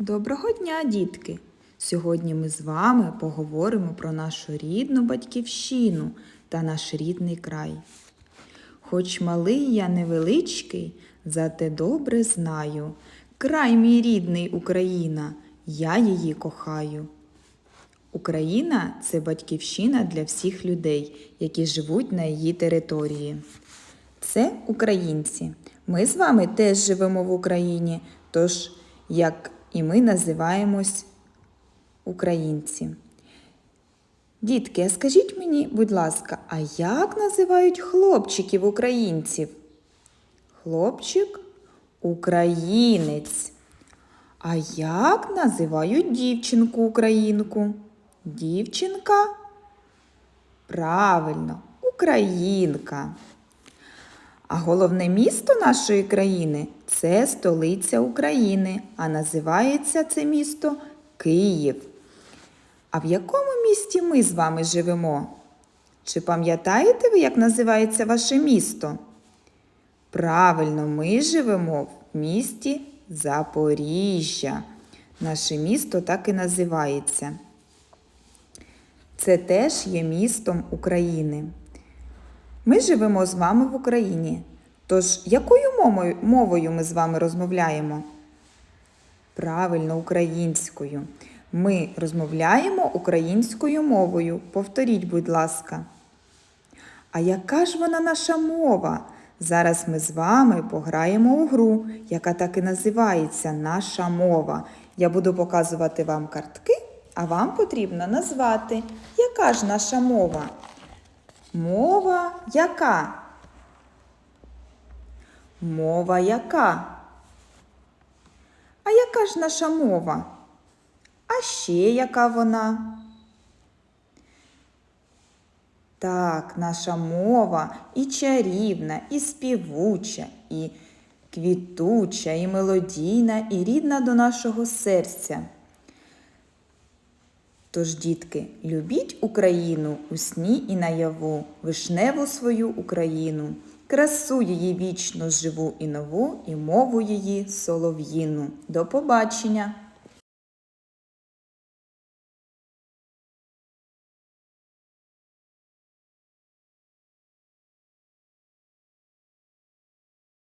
Доброго дня, дітки! Сьогодні ми з вами поговоримо про нашу рідну батьківщину та наш рідний край. Хоч малий я невеличкий, зате добре знаю. Край мій рідний Україна, я її кохаю. Україна це батьківщина для всіх людей, які живуть на її території. Це українці. Ми з вами теж живемо в Україні, тож, як і ми називаємось українці. Дітки, а скажіть мені, будь ласка, а як називають хлопчиків українців? Хлопчик українець. А як називають дівчинку українку? Дівчинка? Правильно, українка. А головне місто нашої країни це столиця України, а називається це місто Київ. А в якому місті ми з вами живемо? Чи пам'ятаєте ви, як називається ваше місто? Правильно, ми живемо в місті Запоріжжя. Наше місто так і називається. Це теж є містом України. Ми живемо з вами в Україні. Тож, якою мовою, ми з вами розмовляємо? Правильно, українською. Ми розмовляємо українською мовою. Повторіть, будь ласка. А яка ж вона наша мова? Зараз ми з вами пограємо у гру, яка так і називається Наша мова. Я буду показувати вам картки, а вам потрібно назвати, яка ж наша мова. Мова яка? Мова яка? А яка ж наша мова? А ще яка вона? Так, наша мова і чарівна, і співуча, і квітуча, і мелодійна, і рідна до нашого серця. Тож, дітки, любіть Україну у сні і наяву, вишневу свою Україну, красу її вічно живу і нову, і мову її солов'їну. До побачення!